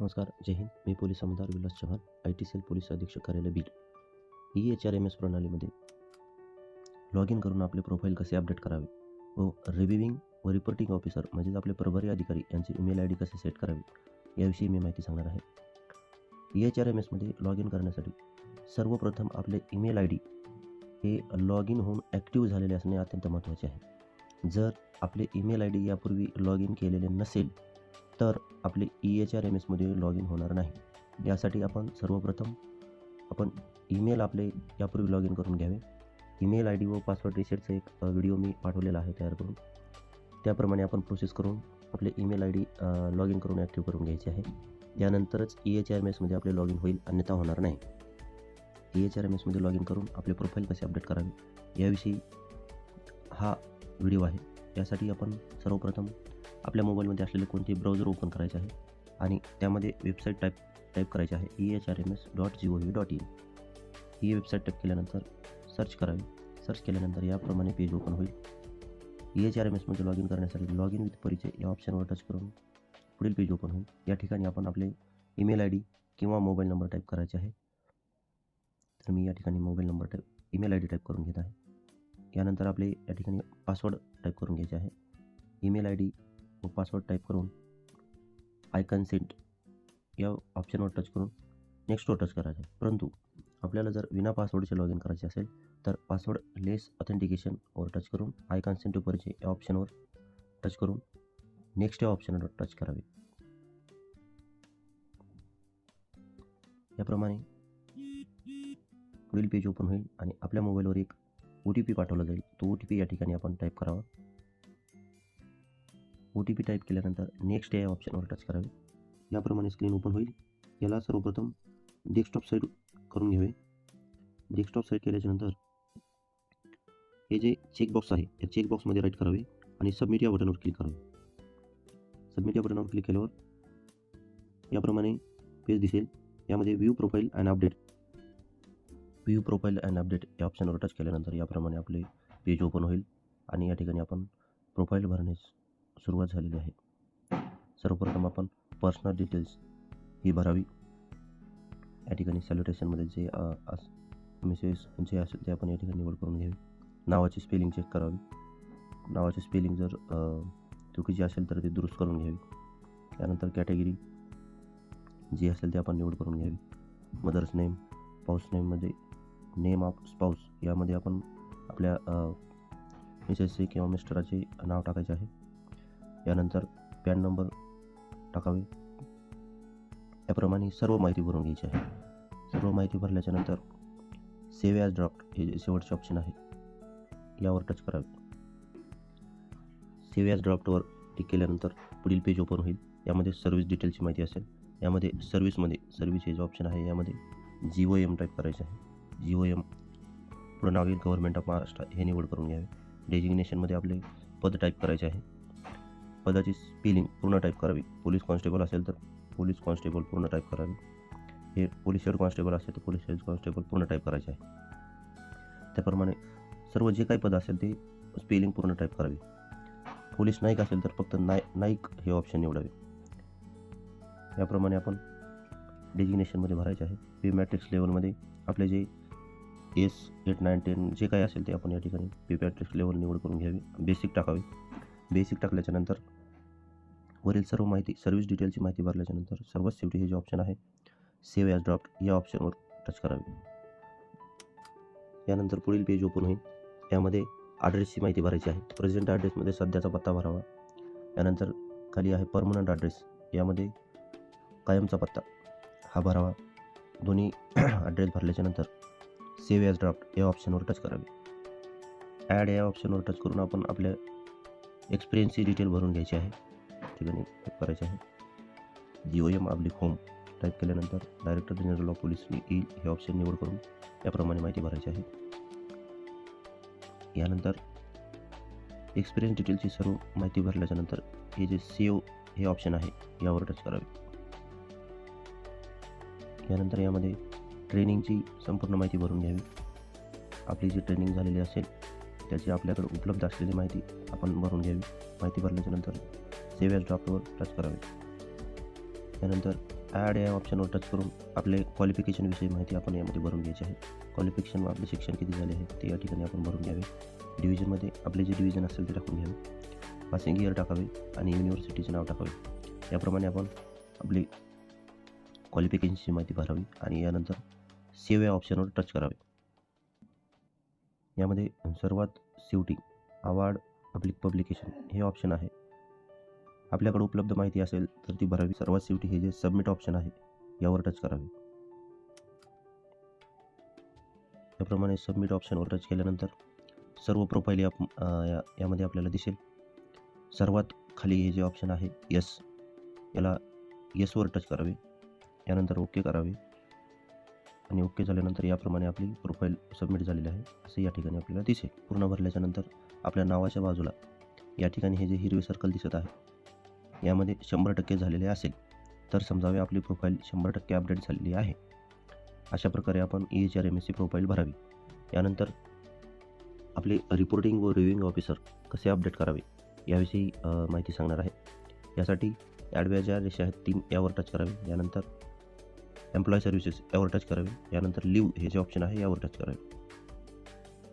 नमस्कार जय हिंद. मी पोलीस आमदार Vilas Chavan I T cell police अधीक्षक कार्यालय Beed. E H R M S प्रणालीमध्ये लॉग इन करून आपले प्रोफाईल कसे अपडेट करावे व रिव्हिविंग व रिपोर्टिंग ऑफिसर म्हणजेच आपले प्रभारी अधिकारी यांचे ईमेल आय डी कसे सेट करावे याविषयी मी माहिती सांगणार आहे. ई एच आर एम एसमध्ये लॉग इन करण्यासाठी सर्वप्रथम आपले ईमेल आय डी हे लॉग इन होऊन ॲक्टिव्ह झालेले असणे अत्यंत महत्त्वाचे आहे. जर आपले ईमेल आय डी यापूर्वी लॉग इन केलेले नसेल तर आपले ई एच आर एम एसमध्ये लॉग इन होणार नाही. यासाठी आपण सर्वप्रथम आपण ईमेल आपले यापूर्वी लॉग इन करून घ्यावे. ईमेल आय डी व पासवर्ड रिसेटचा एक व्हिडिओ मी पाठवलेला आहे तयार करून. त्याप्रमाणे आपण प्रोसेस करून आपले email I D log in करून ॲक्टिव्ह करून घ्यायचे आहे. त्यानंतरच ई एच आर एम एसमध्ये आपले लॉग इन होईल अन्यथा होणार नाही. ई एच आर एम एसमध्ये लॉग इन करून आपले प्रोफाईल कसे अपडेट करावे याविषयी हा व्हिडिओ आहे. यासाठी आपण सर्वप्रथम आपल्या मोबाईलमध्ये असलेले कोणतेही ब्राउझर ओपन करायचे आहे आणि त्यामध्ये वेबसाईट टाईप टाईप करायची आहे E H R M S dot G O V dot in he website type केल्यानंतर सर्च करावी. सर्च केल्यानंतर याप्रमाणे पेज ओपन होईल. ई एच आर एम एसमध्ये म्हणजे लॉग इन करण्यासाठी लॉग इन विथ परिचय या ऑप्शनवर टच करून पुढील पेज ओपन होईल. या ठिकाणी आपण आपले ईमेल आय डी किंवा मोबाईल नंबर टाईप करायचे आहे. तर मी या ठिकाणी mobile number type email I D type करून घेत आहे. यानंतर आपले या ठिकाणी पासवर्ड टाईप करून घ्यायचे आहे. ईमेल आय डी तो पासवर्ड टाईप करून आय कन्सेंट या ऑप्शनवर टच करून नेक्स्टवर टच करायचं. आहे परंतु आपल्याला जर विना पासवर्डचे लॉग इन करायचे असेल तर पासवर्ड लेस ऑथेंटिकेशनवर टच करून आय कन्सेंट परिचय या ऑप्शनवर टच करून नेक्स्ट या ऑप्शनवर टच करावे. याप्रमाणे पुढील पेज ओपन होईल आणि आपल्या मोबाईलवर एक ओ टी पी पाठवला जाईल. तो ओ टी पी या ठिकाणी आपण टाईप करावा. ओ टी पी टाईप केल्यानंतर नेक्स्ट या ऑप्शनवर टच करावे. याप्रमाणे स्क्रीन ओपन होईल. याला सर्वप्रथम डेस्कटॉप साईड करून घ्यावे. डेस्कटॉप साईड केल्याच्यानंतर हे जे चेकबॉक्स आहे त्या चेकबॉक्समध्ये राईट करावे आणि सबमिट या बटनवर क्लिक करावे. सबमिट या बटनवर क्लिक केल्यावर याप्रमाणे पेज दिसेल. यामध्ये view profile and update view profile and update या ऑप्शनवर टच केल्यानंतर याप्रमाणे आपले पेज ओपन होईल. आणि या ठिकाणी आपण प्रोफाईल भरण्यास सुरुवात झालेली आहे. सर्वप्रथम आपण पर्सनल डिटेल्स ही भरावी. या ठिकाणी सॅल्युटेशनमध्ये जे मेसेज जे असेल ते आपण या ठिकाणी निवड करून घ्यावी. नावाची स्पेलिंग चेक करावी. नावाची स्पेलिंग जर चुकीची असेल तर ते दुरुस्त करून घ्यावी. त्यानंतर कॅटेगरी जी असेल ते आपण निवड करून घ्यावी. मदर्स नेम पाऊस नेममध्ये नेम ऑफ स्पाऊस यामध्ये आपण आपल्या मिसेसचे किंवा मिस्टराचे नाव टाकायचे आहे. यानंतर पॅन नंबर टाकावे. याप्रमाणे सर्व माहिती भरून घ्यायची आहे. सर्व माहिती भरल्याच्या नंतर सेव्ह ॲज ड्राफ्ट हे जे शेवटचे ऑप्शन आहे यावर टच करावे. सेव्ह ॲज ड्राफ्टवर क्लिक केल्यानंतर पुढील पेज ओपन होईल. यामध्ये सर्व्हिस डिटेलची माहिती असेल. यामध्ये सर्व्हिसमध्ये सर्व्हिस हे जे ऑप्शन आहे यामध्ये जी ओ एम टाईप करायचे आहे. जी ओ एम पुढं नाव येईल. गव्हर्नमेंट ऑफ महाराष्ट्र हे निवड करून घ्यावे. डेजिग्नेशनमध्ये आपले पद टाईप करायचे आहे. पदाची स्पेलिंग पूर्ण टाईप करावी. पोलीस कॉन्स्टेबल असेल तर पोलीस कॉन्स्टेबल पूर्ण टाईप करावी. हे पोलीस हेड कॉन्स्टेबल असेल तर पोलीस हेड कॉन्स्टेबल पूर्ण टाईप करायचे आहे. त्याप्रमाणे सर्व जे काही पद असेल ते स्पेलिंग पूर्ण टाईप करावी. पोलीस नाईक असेल तर फक्त नाय नाईक हे ऑप्शन निवडावे. याप्रमाणे आपण डेजिग्नेशनमध्ये भरायचे आहे. पी मॅट्रिक्स लेवलमध्ये आपले जे एस एट नाईन टेन जे काही असेल ते आपण या ठिकाणी पी मॅट्रिक्स लेवल निवड करून घ्यावी. बेसिक टाकावी. बेसिक टाकल्याच्यानंतर वरील सर्व माहिती सर्व्हिस डिटेलची माहिती भरल्याच्यानंतर सर्वात शेवटी हे जे ऑप्शन आहे सेव्ह ॲज ड्राफ्ट या ऑप्शनवर टच करावे. यानंतर पुढील पेज ओपन होईल. यामध्ये ॲड्रेसची माहिती भरायची आहे. प्रेझेंट ॲड्रेसमध्ये सध्याचा पत्ता भरावा. यानंतर खाली आहे परमनंट ॲड्रेस यामध्ये कायमचा पत्ता हा भरावा. दोन्ही ॲड्रेस भरल्याच्यानंतर सेव्ह ॲज ड्राफ्ट या ऑप्शनवर टच करावे. ॲड या ऑप्शनवर टच करून आपण आपल्या एक्सपिरियन्सची डिटेल भरून घ्यायची आहे. ठिकाणी टाईप करायचे आहे. जी ओ एम अब्लिक होम टाईप केल्यानंतर डायरेक्टर जनरल ऑफ पोलिसनी येईल हे ऑप्शन निवड करून त्याप्रमाणे माहिती भरायची आहे. यानंतर एक्सपिरियन्स डिटेलची सर्व माहिती भरल्याच्यानंतर हे जे सेव हे ऑप्शन आहे यावर टच करावे. यानंतर यामध्ये ट्रेनिंगची संपूर्ण माहिती भरून घ्यावी. आपली जी ट्रेनिंग झालेली असेल त्याची आपल्याकडे उपलब्ध असलेली माहिती आपण भरून घ्यावी. माहिती भरल्याच्यानंतर सेव्ह एज ड्रॉपवर टच करावे. त्यानंतर ॲड या ऑप्शनवर टच करून आपले क्वालिफिकेशनविषयी माहिती आपण यामध्ये भरून घ्यायची आहे. क्वालिफिकेशन आपले शिक्षण किती झाले आहे ते या ठिकाणी आपण भरून घ्यावे. डिव्हिजनमध्ये आपले जे डिव्हिजन असेल ते टाकून घ्यावे. पासिंग इयर टाकावे आणि युनिव्हर्सिटीचे नाव टाकावे. याप्रमाणे आपण आपली क्वालिफिकेशनची माहिती भरावी आणि यानंतर सेव्ह या ऑप्शनवर टच करावे. यामध्ये सर्वात शेवटी अवॉर्ड पब्लिक पब्लिकेशन हे ऑप्शन आहे. आपल्याकडे उपलब्ध माहिती असेल तर ती भरावी. सर्वात शेवटी हे जे सबमिट ऑप्शन आहे यावर टच करावे. याप्रमाणे सबमिट ऑप्शनवर टच केल्यानंतर सर्व प्रोफाईल या यामध्ये आपल्याला दिसेल. सर्वात खाली हे जे ऑप्शन आहे यस याला येसवर टच करावे. यानंतर ओके करावे. आणि ओके झाल्यानंतर याप्रमाणे आपली प्रोफाईल सबमिट झालेली आहे असं या ठिकाणी आपल्याला दिसेल. पूर्ण भरल्याच्यानंतर आपल्या नावाच्या बाजूला या ठिकाणी हे जे हिरवे सर्कल दिसत आहे यामध्ये शंभर टक्के झालेले असेल तर समजावे आपली प्रोफाईल शंभर टक्के अपडेट झालेली आहे. अशा प्रकारे आपण E H R M S C profile भरावी. यानंतर आपले रिपोर्टिंग व रिव्हिंग ऑफिसर कसे अपडेट करावे याविषयी माहिती सांगणार आहे. यासाठी ॲडव्या ज्या रेषा आहेत तीन यावर टच करावे. यानंतर एम्प्लॉय सर्व्हिसेस यावर टच करावे. यानंतर लिव्ह हे जे ऑप्शन आहे यावर टच करावे.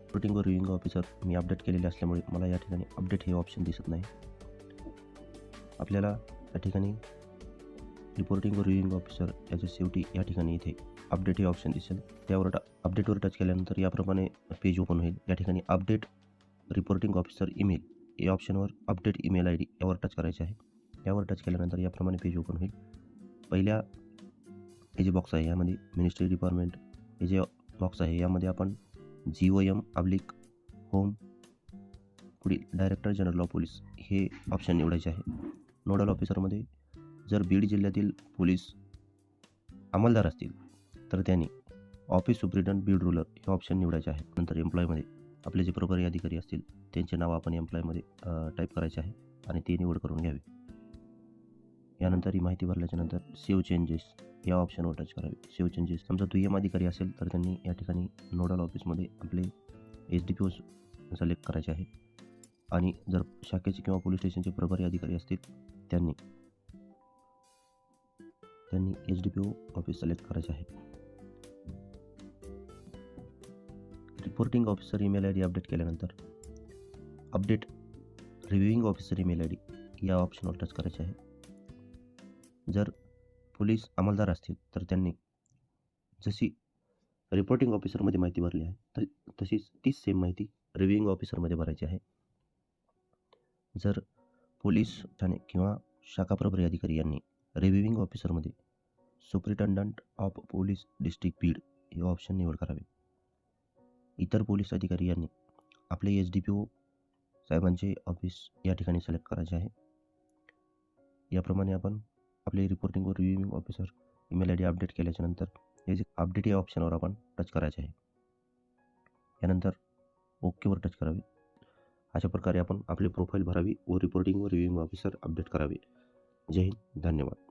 रिपोर्टिंग व रिव्हिंग ऑफिसर मी अपडेट केलेले असल्यामुळे मला या ठिकाणी अपडेट हे ऑप्शन दिसत नाही. आपल्याला या ठिकाणी रिपोर्टिंग व रिव्हिंग ऑफिसर याच्या शेवटी या ठिकाणी इथे अपडेट हे ऑप्शन दिसेल. त्यावर ट अपडेटवर टच केल्यानंतर याप्रमाणे पेज ओपन होईल. या ठिकाणी अपडेट रिपोर्टिंग ऑफिसर ईमेल या ऑप्शनवर अपडेट ईमेल आय डी यावर टच करायचे आहे. यावर टच केल्यानंतर याप्रमाणे पेज ओपन होईल. पहिल्या हे जे बॉक्स आहे यामध्ये मिनिस्ट्री डिपार्टमेंट हे जे बॉक्स आहे यामध्ये आपण जी ओ एम अब्लिक होम पुढील डायरेक्टर जनरल ऑफ पोलीस हे ऑप्शन निवडायचे आहे. नोडल ऑफिसरमध्ये जर बीड जिल्ह्यातील पोलीस अंमलदार असतील तर त्यांनी ऑफिस सुप्रिटंट बीड रुलर हे ऑप्शन निवडायचे आहे नंतर एम्प्लॉयमध्ये आपले जे प्रभारी अधिकारी असतील त्यांचे नाव आपण एम्प्लॉयमध्ये टाईप करायचे आहे आणि ते निवड करून घ्यावे. यानंतर ही माहिती भरल्याच्या नंतर सेव्ह चेंजेस या ऑप्शनवर टच करावे. सेव्ह चेंजेस समजा दुय्यम अधिकारी असेल तर त्यांनी या ठिकाणी नोडल ऑफिसमध्ये आपले H D P O select करायचे आहे. आणि जर शाखेचे किंवा पोलीस स्टेशनचे प्रभारी अधिकारी असतील त्यांनी त्यांनी H D P O office select करायचे आहे. Reporting officer email I D update केल्यानंतर update reviewing officer email I D या ऑप्शनवर टच करायचे आहे. जर पोलीस अंमलदार असतील तर त्यांनी जशी रिपोर्टिंग ऑफिसरमध्ये माहिती भरली आहे तर तशीच तीच सेम माहिती रिव्ह्युइंग ऑफिसरमध्ये भरायची आहे. जर पोलीस ठाणे किंवा शाखा प्रभारी अधिकारी यांनी reviewing ऑफिसरमध्ये superintendent of police district Beed हे ऑप्शन निवड करावे. इतर पोलीस अधिकारी यांनी आपले एच डी पी ओ साहेबांचे ऑफिस या ठिकाणी सिलेक्ट करायचे आहे. याप्रमाणे आपण आपले रिपोर्टिंग व reviewing officer email I D update केल्याच्यानंतर हे जे अपडेट या ऑप्शनवर आपण टच करायचे आहे. यानंतर ओकेवर टच करावे. अशा प्रकारे आपण आपली प्रोफाईल भरावी व रिपोर्टिंग व रिव्ह्युइंग ऑफिसर अपडेट करावे. जय हिंद. धन्यवाद.